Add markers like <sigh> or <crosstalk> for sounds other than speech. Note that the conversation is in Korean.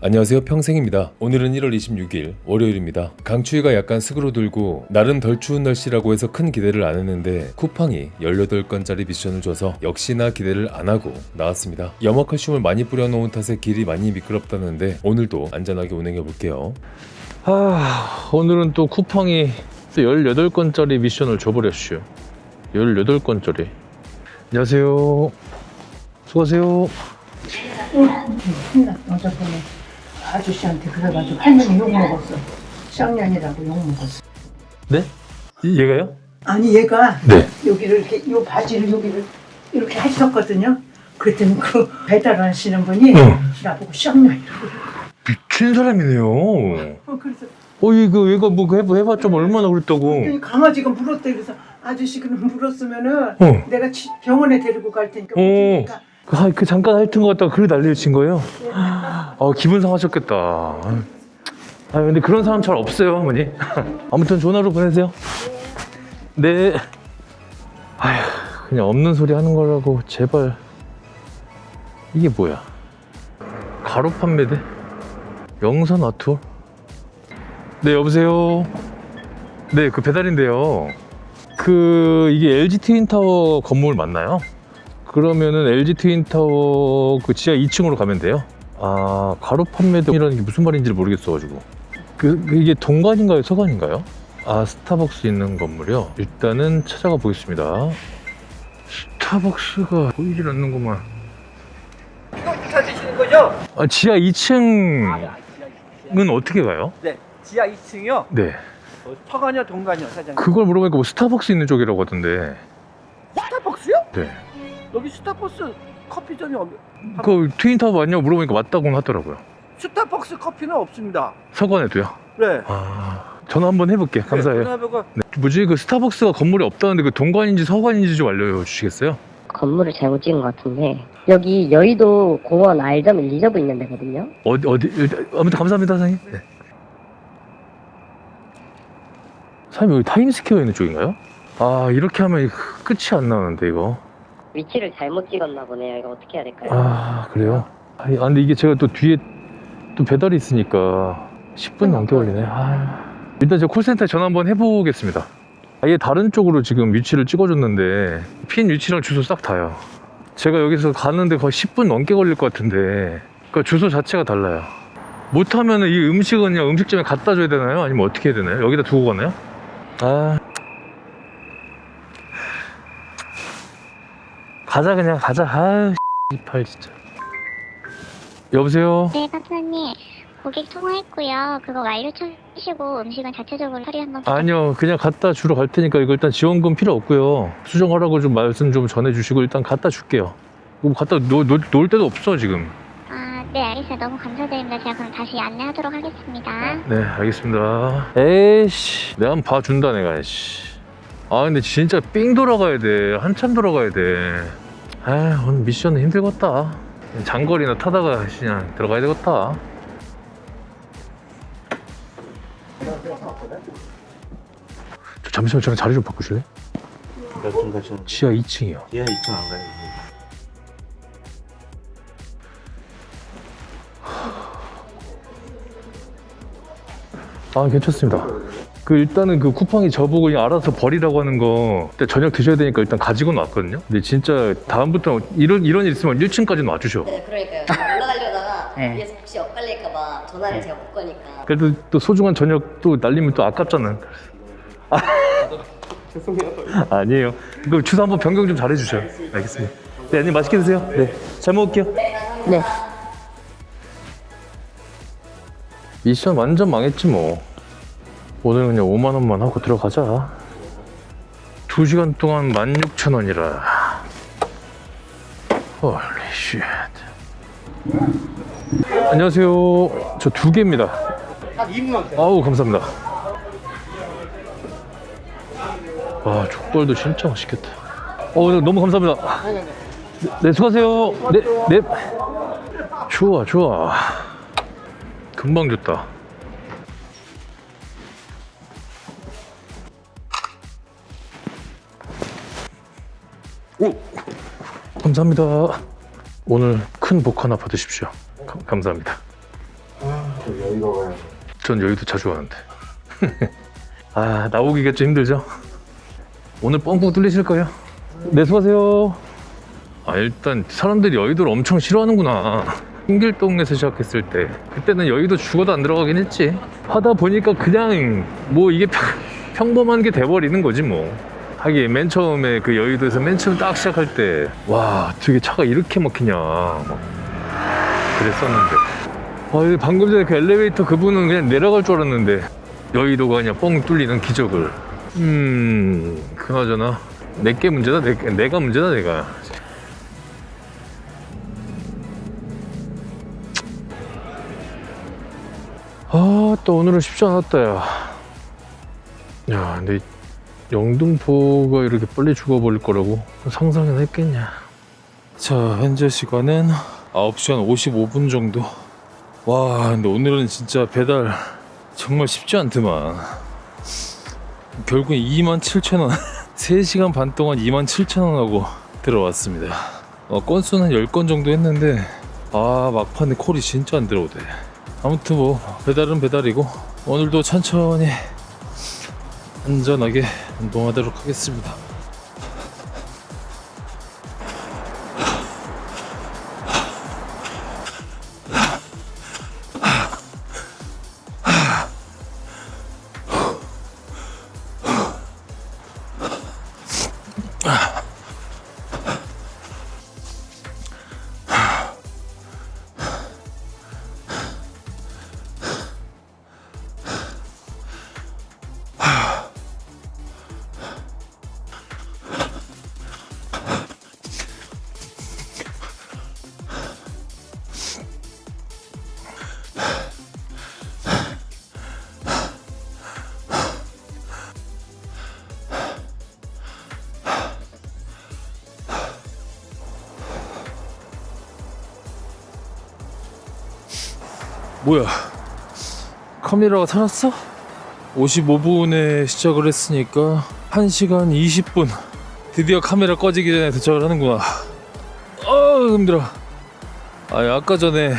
안녕하세요 평생입니다 오늘은 1월 26일 월요일입니다 강추위가 약간 스그러들고 나름 덜 추운 날씨라고 해서 큰 기대를 안 했는데 쿠팡이 18건짜리 미션을 줘서 역시나 기대를 안 하고 나왔습니다 염화칼슘을 많이 뿌려놓은 탓에 길이 많이 미끄럽다는데 오늘도 안전하게 운행해 볼게요 아, 오늘은 또 쿠팡이 또 18건짜리 미션을 줘버렸슈. 18건짜리. 안녕하세요. 수고하세요. 혼났 어저번에 아저씨한테 그래가지고 할머니 욕 먹었어. 쌍년이라고 욕 먹었어. 네? 이- 얘가요? 아니 얘가 네. 여기를 이렇게 요 바지를 여기를 이렇게 했었거든요. 그랬더니 그 배달하시는 분이 응. 나보고 쌍년이라고. 미친 사람이네요. 어, 그래서 어, 이거, 얘가 뭐 해봐, 해봤자 뭐 얼마나 그랬다고. 그랬더니 강아지가 물었대 그래서 아저씨 그럼 물었으면은 어. 내가 치- 병원에 데리고 갈 테니까 어. 묻으니까 그, 아, 그 잠깐 핥은 것 같다가 그래 난리를 친 거예요? 아, 기분 상하셨겠다. 아, 근데 그런 사람 잘 없어요, 어머니. <laughs> 아무튼 좋은 하루 보내세요. 네. 아휴, 그냥 없는 소리 하는 거라고, 제발. 이게 뭐야? 가로 판매대? 영선 아트홀? 네, 여보세요? 네, 그 배달인데요. 그, 이게 LG 트윈타워 건물 맞나요? 그러면은 LG 트윈타워 그 지하 2층으로 가면 돼요. 아 가로 판매동이라는 게 무슨 말인지 모르겠어가지고 그, 그 이게 동관인가요 서관인가요? 아 스타벅스 있는 건물이요. 일단은 찾아가 보겠습니다. 스타벅스가 보이질 않는구만. 이거 찾으시는 거죠? 아 지하 2층은 어떻게 가요? 네. 지하 2층이요. 네. 서관이요, 동관이요, 사장님. 그걸 물어보니까 뭐 스타벅스 있는 쪽이라고 하던데. 스타벅스요? 네. 여기 스타벅스 커피점이 없. 그 트윈타워 맞냐고 물어보니까 맞다고 하더라고요. 스타벅스 커피는 없습니다. 서관에도요. 네. 아 전화 한번 해볼게요. 감사해요. 네, 전화번호가 네. 뭐지 그 스타벅스가 건물이 없다는데 그 동관인지 서관인지 좀 알려주시겠어요? 건물을 잘못 찍은 것 같은데 여기 여의도 공원 알점 리저브 있는 데거든요. 어디 어디 아무튼 감사합니다 사장님. 네. 사장님 여기 타임스퀘어 있는 쪽인가요? 아 이렇게 하면 끝이 안 나오는데 이거. 위치를 잘못 찍었나 보네요. 이거 어떻게 해야 될까요? 아 그래요? 아 근데 이게 제가 또 뒤에 또 배달이 있으니까 10분 넘게 걸리네. 아 일단 제가 콜센터에 전화 한번 해보겠습니다. 아예 다른 쪽으로 지금 위치를 찍어줬는데 핀 위치랑 주소 싹 다요. 제가 여기서 가는데 거의 10분 넘게 걸릴 것 같은데 그러니까 주소 자체가 달라요. 못하면 이 음식은 그냥 음식점에 갖다 줘야 되나요? 아니면 어떻게 해야 되나요? 여기다 두고 가나요? 아 가자 그냥 가자. 아 이팔 진짜. 여보세요. 네, 사장님. 고객 통화했고요. 그거 완료 쳐주시고 음식은 자체적으로 처리 한번 아니요, 그냥 갖다 주러 갈 테니까 이거 일단 지원금 필요 없고요. 수정하라고 좀 말씀 좀 전해주시고 일단 갖다 줄게요. 뭐 갖다 놓, 놓, 놓을 데도 없어 지금. 아, 네, 알겠어요. 너무 감사드립니다. 제가 그럼 다시 안내하도록 하겠습니다. 네, 알겠습니다. 에이씨, 내가 한번 봐준다 내가. 씨. 아 근데 진짜 삥 돌아가야 돼. 한참 돌아가야 돼. 아 오늘 미션은 힘들겠다. 장거리나 타다가 그냥 들어가야 되겠다. 저 잠시만 저랑 자리 좀 바꾸실래? 몇분 가시는 지하 2층이요. 지하 2층 안 가요? 아 괜찮습니다. 그 일단은 그 쿠팡이 저보고 그냥 알아서 버리라고 하는 거 일단 저녁 드셔야 되니까 일단 가지고는 왔거든요. 근데 진짜 다음부터 이런 이런 일 있으면 1층까지는 와주셔. 네, 그러니까요. 올라가려다가 <laughs> 네. 위에서 혹시 엇갈릴까봐 전화를 제가 못 거니까. 그래도 또 소중한 저녁 또 날리면 또 아깝잖아. 아, 아니에요. 그 주소 한번 변경 좀 잘해주셔요. 알겠습니다. 네, 안님 맛있게 드세요. 네, 잘 먹을게요. 네. 미션 완전 망했지 뭐. 오늘 그냥 5만 원만 하고 들어가자. 2시간 동안 16,000원이라. 홀리 쉣. 안녕하세요. 저 두 개입니다. 아우 감사합니다. 와 족발도 진짜 맛있겠다. 어 네, 너무 감사합니다. 네, 네 수고하세요. 네 네. 좋아 좋아. 금방 줬다. 오 감사합니다. 오늘 큰 복 하나 받으십시오. 감- 감사합니다. 저 여의도 가야 돼. 전 여의도 자주 가는데. <laughs> 아, 나오기가 좀 힘들죠? 오늘 뻥뻥 뚫리실 거예요? 네, 수고하세요. 아, 일단 사람들이 여의도를 엄청 싫어하는구나. 신길동에서 시작했을 때. 그때는 여의도 죽어도 안 들어가긴 했지. 하다 보니까 그냥 뭐 이게 평, 평범한 게 돼버리는 거지 뭐. 하긴 맨 처음에 그 여의도에서 맨 처음 딱 시작할 때, 와, 되게 차가 이렇게 막히냐. 막 그랬었는데. 아, 방금 전에 그 엘리베이터 그분은 그냥 내려갈 줄 알았는데 여의도가 그냥 뻥 뚫리는 기적을. 음, 그나저나 내게 문제다. 내, 내가 문제다. 내가. 아, 또 오늘은 쉽지 않았다, 야. 야, 근데 이 영등포가 이렇게 빨리 죽어버릴 거라고 상상은 했겠냐. 자, 현재 시간은 9시 한 55분 정도. 와, 근데 오늘은 진짜 배달 정말 쉽지 않더만. 결국 2만 7천 원. <laughs> 3시간 반 동안 2만 7천 원 하고 들어왔습니다. 어, 건수는 10건 정도 했는데, 아, 막판에 콜이 진짜 안 들어오대. 아무튼 뭐, 배달은 배달이고, 오늘도 천천히 안전하게 운동하도록 하겠습니다. 뭐야? 카메라가 살았어? 55분에 시작을 했으니까 1시간 20분. 드디어 카메라 꺼지기 전에 도착을 하는구나. 아, 힘들어. 아, 아까 전에